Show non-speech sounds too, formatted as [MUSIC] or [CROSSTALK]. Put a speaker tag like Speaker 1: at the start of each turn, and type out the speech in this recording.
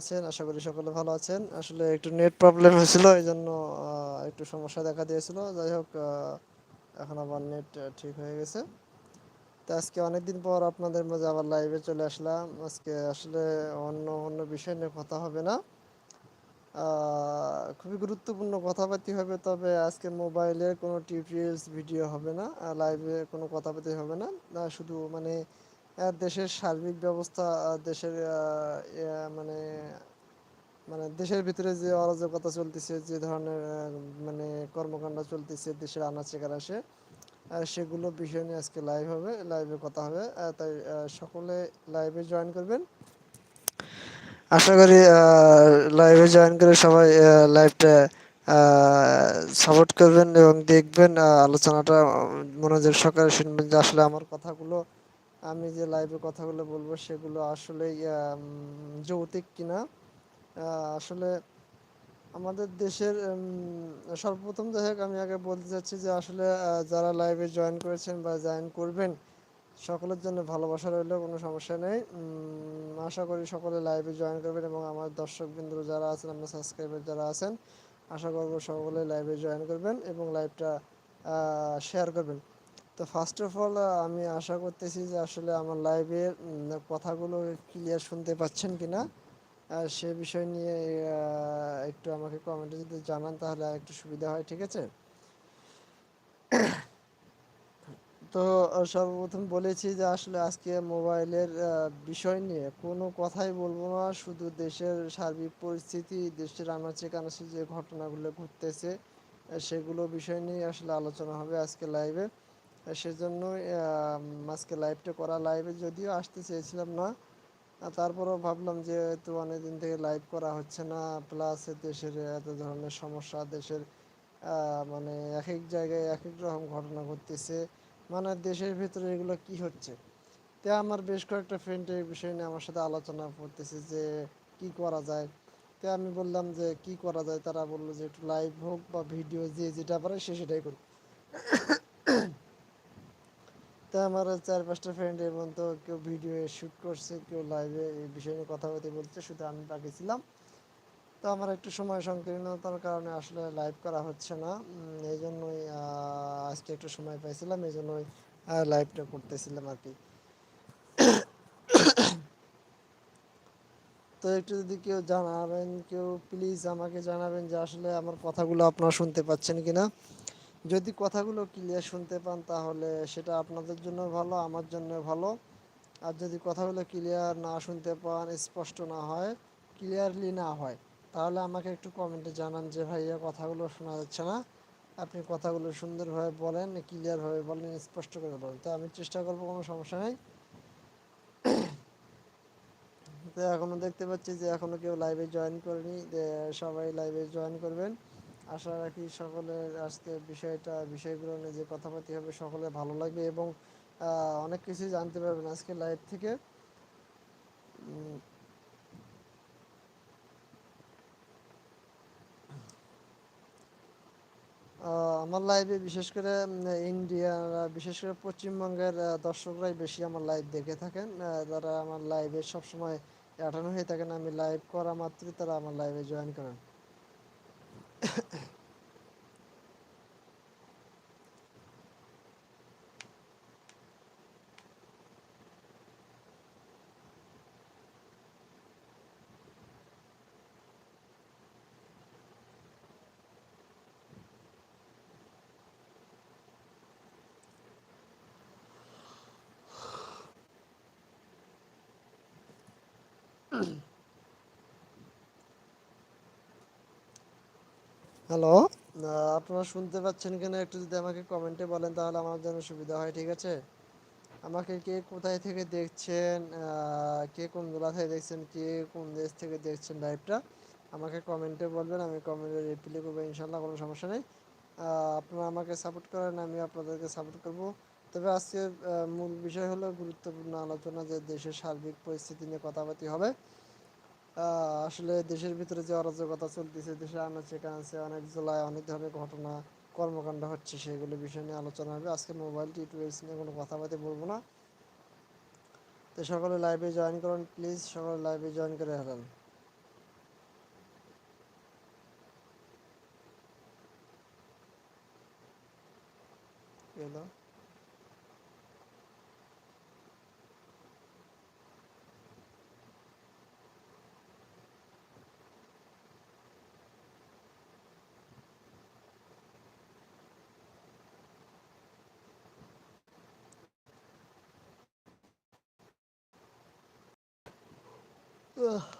Speaker 1: আছেন? আশা করি সকলে ভালো আছেন। আসলে একটু নেট প্রবলেম হয়েছিল এই জন্য একটু সমস্যা দেখা দিয়েছিল। যাই হোক এখন আবার নেট ঠিক হয়ে গেছে। তো আজকে অনেকদিন পর আপনাদের মাঝে আবার লাইভে চলে আসলাম। আজকে আসলে অন্য অন্য বিষয় নিয়ে কথা হবে না। খুবই গুরুত্বপূর্ণ কথাবার্তি হবে, তবে আজকে মোবাইলের কোনো টিউটোরিয়ালস ভিডিও হবে না। লাইভে কোনো কথাবার্তি হবে না। শুধু মানে দেশের সার্বিক ব্যবস্থা দেশের মানে মানে দেশের ভিতরে যে অরাজকতা চলতেছে, যে ধরনের মানে কর্মকাণ্ড চলতেছে, দেশের আনাচে কানাচে সেগুলো বিষয় নিয়ে আজকে লাইভ হবে লাইভে কথা হবে তাই সকলে লাইভে জয়েন করবেন। আশা করি লাইভে জয়েন করে সবাই লাইভটা সাপোর্ট করবেন এবং দেখবেন আলোচনাটা মনোযোগ সহকারে শুনবেন যে আসলে আমার কথাগুলো আমি যে লাইভে কথাগুলো বলব সেগুলো আসলে যৌতিক কিনা আসলে আমাদের দেশের সর্বপ্রথম যাই হোক আমি আগে বলতে চাচ্ছি যে আসলে যারা লাইভে জয়েন করেছেন বা জয়েন করবেন, সকলের জন্য ভালোবাসা রইল, কোনো সমস্যা নেই। আশা করি সকলে লাইভে জয়েন করবেন এবং আমার দর্শক বিন্দু যারা আছেন, আমার সাবস্ক্রাইবার যারা আছেন, আশা করব সকলে লাইভে জয়েন করবেন এবং লাইভটা শেয়ার করবেন। তো ফার্স্ট অফ অল আমি আশা করতেছি যে আসলে আমার লাইভের কথাগুলো ক্লিয়ার শুনতে পাচ্ছেন কি না সে বিষয় নিয়ে একটু আমাকে কমেন্টে যদি জানান তাহলে একটু সুবিধা হয়, ঠিক আছে? [COUGHS] তো সর্বপ্রথম বলেছি যে আসলে আজকে মোবাইলের বিষয় নিয়ে কোনো কথাই বলব না। শুধু দেশের সার্বিক পরিস্থিতি, দেশের আনাচে কানাচে যে ঘটনাগুলো ঘটতেছে সেগুলো বিষয় নিয়ে আসলে আলোচনা হবে আজকে লাইভে সেজন্যই আজকে লাইভটা করা লাইভে যদিও আসতে চেয়েছিলাম না তারপরেও ভাবলাম যে তো অনেকদিন থেকে লাইভ করা হচ্ছে না প্লাস দেশের এত ধরনের সমস্যা, দেশের মানে এক এক জায়গায় এক এক রকম ঘটনা ঘটতেছে মানে দেশের ভিতরে এগুলো কি হচ্ছে? তে আমার বেশ কয়েকটা ফ্রেন্ড এই বিষয় নিয়ে আমার সাথে আলোচনা করতেছে যে কি করা যায়। তে আমি বললাম যে কি করা যায়, তারা বলল যে একটু লাইভ হোক বা ভিডিও যে যেটা পারে সে সেটাই করুক। তা আমার চার পাঁচটা ফ্রেন্ড এবং তো কেউ ভিডিও শ্যুট করছে, কেউ লাইভে এই বিষয় নিয়ে কথা বলতে বলছে, শুধু আমি বাকি ছিলাম। তো আমার একটু সময় সংকীর্ণতার কারণে আসলে লাইভ করা হচ্ছে না। এই জন্যই আজকে একটু সময় পাইছিলাম, এই জন্যই লাইভটা করতেছিলাম আর কি। [COUGHS] তো একটু যদি কেউ জানাবেন, কেউ প্লিজ আমাকে জানাবেন যে আসলে আমার কথাগুলো আপনারা শুনতে পাচ্ছেন কিনা। যদি কথাগুলো ক্লিয়ার শুনতে পান তাহলে সেটা আপনাদের জন্য ভালো, আমার জন্য ভালো। আর যদি কথাগুলো ক্লিয়ার না শুনতে পান, স্পষ্ট না হয় ক্লিয়ারলি না হয়, তাহলে আমাকে একটু কমেন্টে জানান যে, ভাইয়া, কথাগুলো শোনা যাচ্ছে না। আপনি কথাগুলো সুন্দরভাবে বলেন ক্লিয়ারভাবে বলেন, স্পষ্ট করে বলেন। তো আমি চেষ্টা করব, কোনো সমস্যা নেই। তো এখনও দেখতে পাচ্ছি যে এখনও কেউ লাইভে জয়েন করেনি সবাই লাইভে জয়েন করবেন। আশা রাখি সকলের আজকে বিষয়টা, বিষয়গুলো নিয়ে যে কথাবার্তি হবে সকলের ভালো লাগবে এবং অনেক কিছুই জানতে পারবেন আজকে লাইভ থেকে। আমার লাইভে বিশেষ করে ইন্ডিয়া বিশেষ করে পশ্চিমবঙ্গের দর্শকরাই বেশি আমার লাইভ দেখে থাকেন। যারা আমার লাইভে সবসময় অ্যাটেন্ড হয়ে থাকেন, আমি লাইভ করা মাত্রই তারা আমার লাইভে জয়েন করেন। Mm-hmm. [CLEARS THROAT] হ্যালো আপনারা শুনতে পাচ্ছেন কিনা একটু যদি আমাকে কমেন্টে বলেন তাহলে আমার জন্য সুবিধা হয়, ঠিক আছে? আমাকে কে কোথায় থেকে দেখছেন কে কোন জেলা থেকে দেখছেন, কে কোন দেশ থেকে দেখছেন লাইভটা আমাকে কমেন্টে বলবেন, আমি কমেন্টে রিপ্লাই করব ইনশাল্লাহ কোনো সমস্যা নেই। আপনারা আমাকে সাপোর্ট করেন, আমি আপনাদেরকে সাপোর্ট করব। তবে আজকে মূল বিষয় হলো গুরুত্বপূর্ণ আলোচনা যে দেশের সার্বিক পরিস্থিতি নিয়ে কথাবার্তি হবে। আসলে দেশের ভিতরে যে অরাজকতা চলতেছে, দেশে আনাচে কানাচে অনেক জেলায় অনেক ধরনের ঘটনা, কর্মকাণ্ড হচ্ছে, সেগুলো বিষয় নিয়ে আলোচনা হবে। আজকে মোবাইল টি টিউটোরিয়ালস নিয়ে কোনো কথাবার্তা বলব না। তো সকলে লাইভে জয়েন করুন প্লিজ সকলে লাইভে জয়েন করে হারান। Hello Ugh.